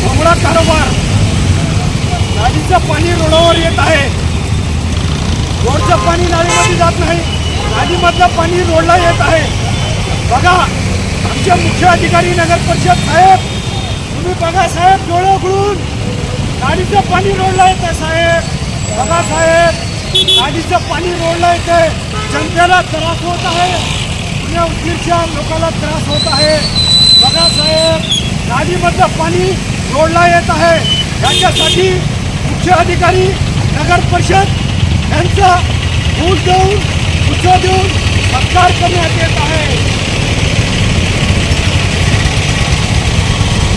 भोंगडा कारोबार नदीचं पाणी रोडावर येत आहे. रोडचं पाणी नालीमध्ये जात नाही. नालीमधलं पाणी रोडला येत आहे. बघा आमचे मुख्य अधिकारी नगर परिषद साहेब तुम्ही बघा साहेब डोळे उघडून. नालीचं पाणी रोडला येतं साहेब. बघा साहेब नालीचं पाणी रोडला येते जनतेला त्रास होत आहे. पुण्या उद्दीरच्या लोकांना त्रास होत आहे. बघा साहेब नालीमधलं पाणी रोडला येत आहे. याच्यासाठी मुख्य अधिकारी नगर परिषद यांचा भूल देऊन उत्सव देऊन सत्कार करण्यात येत आहे.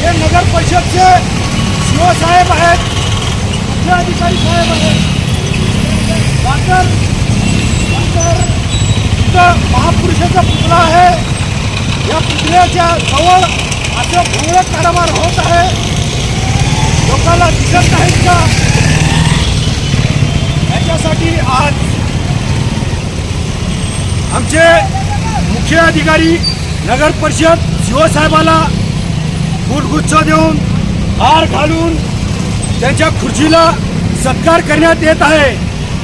हे नगर परिषदचे शिवसाहेब आहेत. मुख्य अधिकारी साहेब आहेत. डॉक्टर डॉक्टर तिथं महापुरुषाचा पुतळा आहे. या पुतळ्याच्या जवळ असं भोवळ कारभार होत आहे. दिसत का? याच्यासाठी आज आमचे मुख्य अधिकारी नगर परिषद शिवसाहेबाला फुलगुच्छ देऊन हार घालून त्यांच्या खुर्चीला सत्कार करण्यात येत आहे.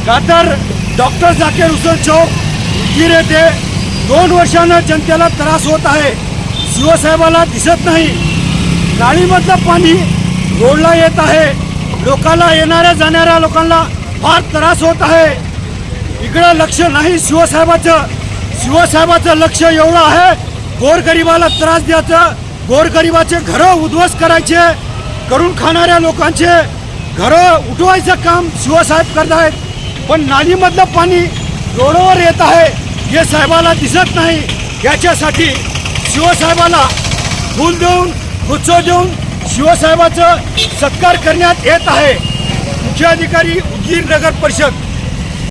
का तर डॉक्टर जाकीर हुसेन चौक उदगीर येथे दोन वर्षानं जनतेला त्रास होत आहे. शिवसाहेबाला दिसत नाही. नाळीमधलं पाणी रोडला येत आहे. लोकांना येणाऱ्या जाणाऱ्या लोकांना फार त्रास होत आहे. इकडं लक्ष नाही शिवसाहेबाचं. शिवसाहेबाचं लक्ष एवढं आहे गोरगरिबाला त्रास द्यायचं. गोरगरिबाचे घरं उद्ध्वस्त करायचे करून खाणाऱ्या लोकांचे घरं उठवायचं काम शिवसाहेब करत आहेत. पण नालीमधलं पाणी रोडवर येत आहे हे साहेबाला दिसत नाही. याच्यासाठी शिवसाहेबाला फूल देऊन गुच्छ देऊन शिवसाहेबाचं सत्कार करण्यात येत आहे. मुख्य अधिकारी उदगीर नगर परिषद.